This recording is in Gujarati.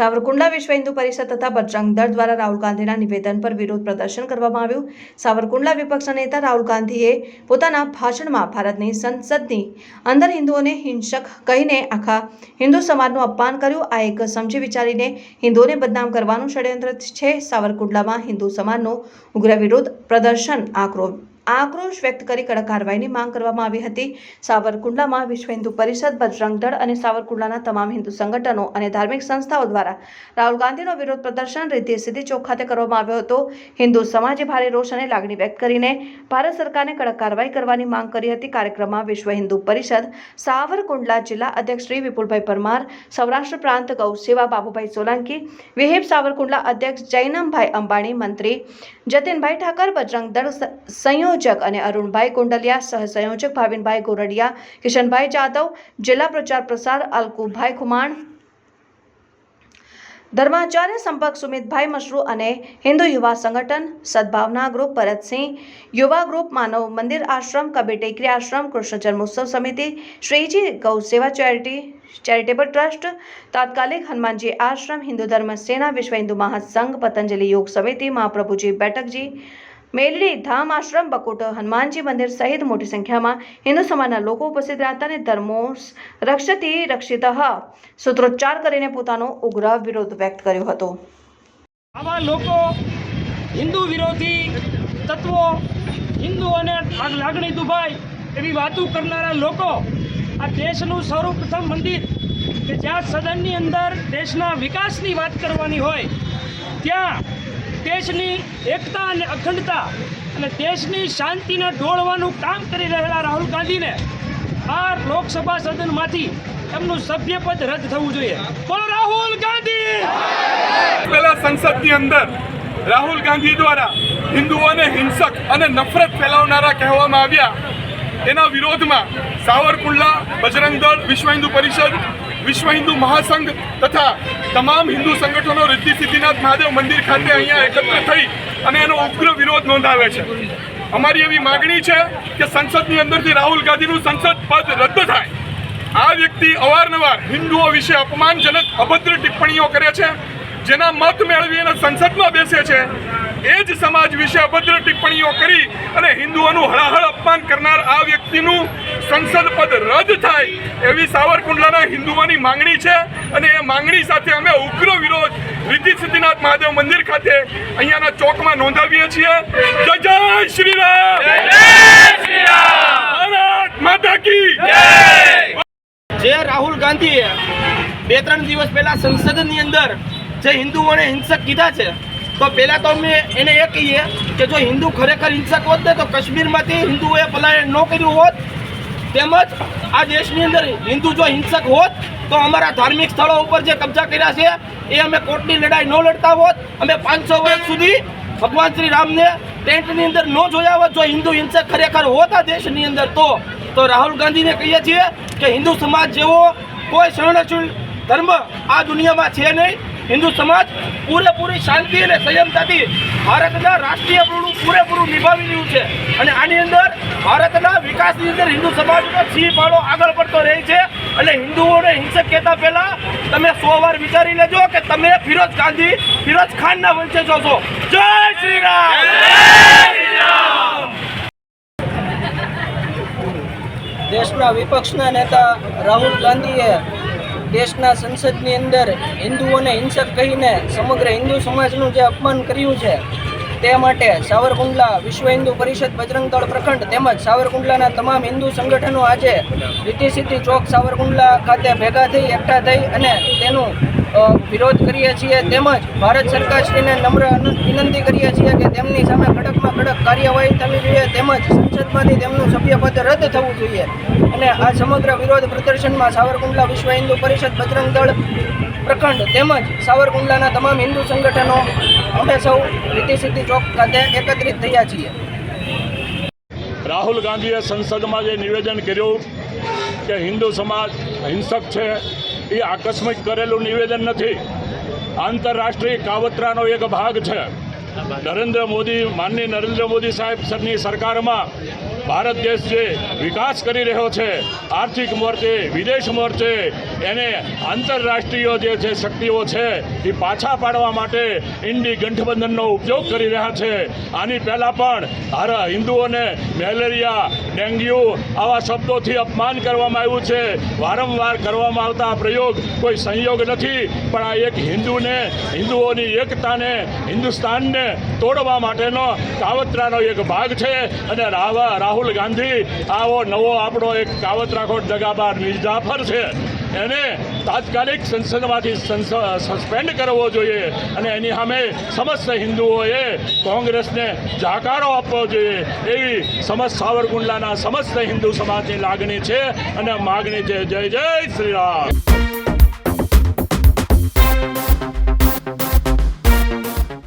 સાવરકુંડલા વિશ્વ હિન્દુ પરિષદ તથા બજરંગ દળ દ્વારા રાહુલ ગાંધીના નિવેદન પર વિરોધ પ્રદર્શન કરવામાં આવ્યું. સાવરકુંડલા વિપક્ષ નેતા રાહુલ ગાંધીએ પોતાના ભાષણમાં ભારતની સંસદની અંદર હિન્દુઓને હિંસક કહીને આખા હિન્દુ સમાજનું અપમાન કર્યું. આ એક સમજી વિચારીને હિન્દુઓને બદનામ કરવાનું ષડયંત્ર છે. સાવરકુંડલામાં હિન્દુ સમાજનો ઉગ્ર વિરોધ પ્રદર્શન આક્રો આક્રોશ વ્યક્ત કરી કડક કાર્યવાહીની માંગ કરવામાં આવી હતી. સાવરકુંડલામાં વિશ્વ હિન્દુ પરિષદ, બજરંગ દળ અને સાવરકુંડલાના તમામ હિન્દુ સંગઠનો અને ધાર્મિક સંસ્થાઓ દ્વારા રાહુલ ગાંધીનો વિરોધ પ્રદર્શન રીતે સીધી ચોક ખાતે કરવામાં આવ્યો હતો. હિન્દુ સમાજે ભારે રોષ અને લાગણી વ્યક્ત કરીને ભારત સરકારને કડક કાર્યવાહી કરવાની માંગ કરી હતી. કાર્યક્રમમાં વિશ્વ હિન્દુ પરિષદ, સાવરકુંડલા જિલ્લા અધ્યક્ષ શ્રી વિપુલભાઈ પરમાર, સૌરાષ્ટ્ર પ્રાંત ગૌ સેવા બાબુભાઈ સોલંકી, વિહિપ સાવરકુંડલા અધ્યક્ષ જૈનમભાઈ અંબાણી, મંત્રી જતીનભાઈ ઠાકર, બજરંગ દળ સ- સંયોજક અને અરુણભાઈ કુંડલિયા, સહસંયોજક ભાવિનભાઈ ગોરડિયા, કિશનભાઈ જાદવ, જિલ્લા પ્રચાર પ્રસાર અલકુભાઈ ખુમાણ, ધર્માચાર્ય સંપર્ક સુમિતભાઈ મશરૂ અને હિન્દુ યુવા સંગઠન સદભાવના ગ્રુપ ભરતસિંહ, યુવા ગ્રુપ માનવ મંદિર આશ્રમ, કબીર ટેકરી આશ્રમ કૃષ્ણ જન્મોત્સવ સમિતિ, શ્રીજી ગૌ સેવા ચેરિટી, ચેરિટેબલ ટ્રસ્ટ, તાત્કાલિક હનુમાનજી આશ્રમ, હિન્દુ ધર્મ સેના, વિશ્વ હિન્દુ મહાસંઘ, પતંજલિ યોગ સમિતિ, મહાપ્રભુજી બેઠકજી મેલડી, ધામ આશ્રમ, બકોટ, હનુમાનજી મંદિર સહિત મોટી સંખ્યામાં હિન્દુ સમાજના લોકો ઉપસ્થિત રહ્યા હતા અને ધર્મો રક્ષતી રક્ષિત સૂત્રોચ્ચાર કરીને પોતાનો ઉગ્ર વિરોધ વ્યક્ત કર્યો હતો. આવા લોકો, હિન્દુ વિરોધી તત્વો હિન્દુઓને લાગણી દુભાય એવી વાતો કરનારા લોકો આ દેશનું સર્વપ્રથમ મંદિર કે જ્યાં સદનની અંદર દેશના વિકાસની વાત કરવાની હોય, ત્યાં દેશની એકતા અને અખંડતા અને દેશની શાંતિને ડોળવાનું કામ કરી રહેલા રાહુલ ગાંધીને આ લોકસભા સદનમાંથી એમનું સભ્યપદ રદ થવું જોઈએ. બોલો રાહુલ ગાંધી! પહેલા સંસદની અંદર રાહુલ ગાંધી દ્વારા હિન્દુઓને હિંસક અને નફરત ફેલાવનારા કહેવામાં આવ્યા. એના વિરોધમાં સાવરકુંડલા બજરંગ દળ વિશ્વ હિન્દુ પરિષદ વિશ્વ હિન્દુ મહાસંઘ તથા તમામ હિન્દુ સંગઠનો રિદ્ધિ સિદ્ધિનાથ મહાદેવ મંદિર ખાતે અહીંયા એકત્ર થઈ અને એનો ઉગ્ર વિરોધ નોંધાવે છે. અમારી એવી માગણી છે કે સંસદની અંદરથી રાહુલ ગાંધીનું સંસદ પદ રદ થાય. આ વ્યક્તિ અવારનવાર હિન્દુઓ વિશે અપમાનજનક, અભદ્ર ટિપ્પણીઓ કરે છે, જેના મત મેળવી અને સંસદમાં બેસે છે. એ જ સમાજ વિશે અભદ્ર ટિપ્પણીઓ કરી અને હિન્દુઓનું હળાહળ અપમાન કરનાર આ વ્યક્તિનું સંસદ પદ રદ થાય એવી સાવરકુંડલાના હિન્દુઓની માંગણી છે અને એ માંગણી સાથે અમે ઉગ્ર વિરોધ રિદ્ધિ સિદ્ધિનાથ મહાદેવ મંદિર ખાતે અહીંયાના ચોકમાં નોંધાવીએ છીએ. જય જય શ્રી રામ માતા કી! જે રાહુલ ગાંધીએ બે ત્રણ દિવસ પહેલા સંસદની અંદર જે હિન્દુઓને હિંસક કીધા છે તો પહેલા તો અમે એને એ કહીએ કે જો હિન્દુ ખરેખર હિંસક હોત ને તો કાશ્મીરમાંથી હિન્દુઓએ પલાયન ન કર્યું હોત તેમજ આ દેશની અંદર હિન્દુ જો હિંસક હોત, તો અમારા ધાર્મિક સ્થળો ઉપર જે કબજા કર્યા છે, એ અમે કોર્ટની લડાઈ ન લડતા હોત. અમે પાંચસો વર્ષ સુધી ભગવાન શ્રી રામને ટેન્ટની અંદર ન જોયા હોત. જો હિન્દુ હિંસક ખરેખર હોત આ દેશની અંદર, તો તો રાહુલ ગાંધીને કહીએ છીએ કે હિન્દુ સમાજ જેવો કોઈ શરણશીલ ધર્મ આ દુનિયામાં છે નહીં. હિન્દુ સમાજ પૂરેપૂરી શાંતિ અને સંયમતાથી ભારતના રાષ્ટ્રીય પ્રભુનું પૂરેપૂરું નિભાવી રહ્યું છે. અને આની અંદર ભારતના વિકાસની અંદર હિન્દુ સમાજનો સિંહ ફાળો આગળ પડતો રહે છે. એટલે હિન્દુઓને હિંસક કહેતા પહેલા તમે સો વાર વિચારી લેજો કે તમે ફિરોજ ગાંધી ફિરોજ ખાનના વંશે છો. છો જય શ્રી રામ દેશના વિપક્ષના નેતા રાહુલ ગાંધીએ દેશના સંસદની અંદર હિન્દુઓને હિંસક કહીને સમગ્ર હિન્દુ સમાજનું જે અપમાન કર્યું છે તે માટે સાવરકુંડલા વિશ્વ હિન્દુ પરિષદ બજરંગ દળ પ્રખંડ તેમજ સાવરકુંડલાના તમામ હિન્દુ સંગઠનો આજે રીતિ સિદ્ધિ ચોક સાવરકુંડલા ખાતે ભેગા થઈ, એકઠા થઈ અને તેનું વિરોધ કરીએ છીએ. તેમજ ભારત સરકારશ્રીને નમ્ર વિનંતી કરીએ છીએ કે તેમની સામે કડકમાં કડક કાર્યવાહી થવી જોઈએ. તેમજ સંસદમાંથી તેમનું સભ્યપદ રદ થવું જોઈએ. અને આ સમગ્ર વિરોધ પ્રદર્શનમાં સાવરકુંડલા વિશ્વ હિન્દુ પરિષદ બજરંગ પ્રખંડ તેમજ સાવરકુંડલાના તમામ હિન્દુ સંગઠનો અમે સૌ રીતિ સિદ્ધિ ચોક ખાતે એકત્રિત થયા છીએ. રાહુલ ગાંધીએ સંસદમાં જે નિવેદન કર્યું કે હિન્દુ સમાજ હિંસક છે, એ આકસ્મિક કરેલું નિવેદન નથી. આંતરરાષ્ટ્રીય કાવતરાનો એક ભાગ છે. નરેન્દ્ર મોદી માનની નરેન્દ્ર મોદી સાહેબ સરની સરકારમાં ભારત દેશ જે વિકાસ કરી રહ્યો છે, આર્થિક મોરચે, વિદેશ મોરચે, એને આંતરરાષ્ટ્રીય જે છે શક્તિઓ છે, એ પાછા પાડવા માટે ઇન્ડી ગઠબંધનનો ઉપયોગ કરી રહ્યા છે. આની પહેલાં પણ હિન્દુઓને મેલેરિયા, ડેન્ગ્યુ આવા શબ્દોથી અપમાન કરવામાં આવ્યું છે. વારંવાર કરવામાં આવતા પ્રયોગ કોઈ સંયોગ નથી, પણ આ એક હિન્દુને, હિન્દુઓની એકતાને, હિન્દુસ્તાનને તોડવા માટેનો કાવતરાનો એક ભાગ છે અને રાવા રાહુલ ગાંધી આવો નવો આપણો એક કાવત રાખોટ દગાબાર મિર્જાફર છે. એને તાત્કાલિક સંસદમાંથી સસ્પેન્ડ કરવો જોઈએ અને એની સામે સમસ્ત હિન્દુઓએ કોંગ્રેસને જાકારો આપવો જોઈએ એવી સમસ્ત સાવરકુંડલાના સમસ્ત હિન્દુ સમાજની લાગણી છે અને માગણી છે. જય જય શ્રી રામ.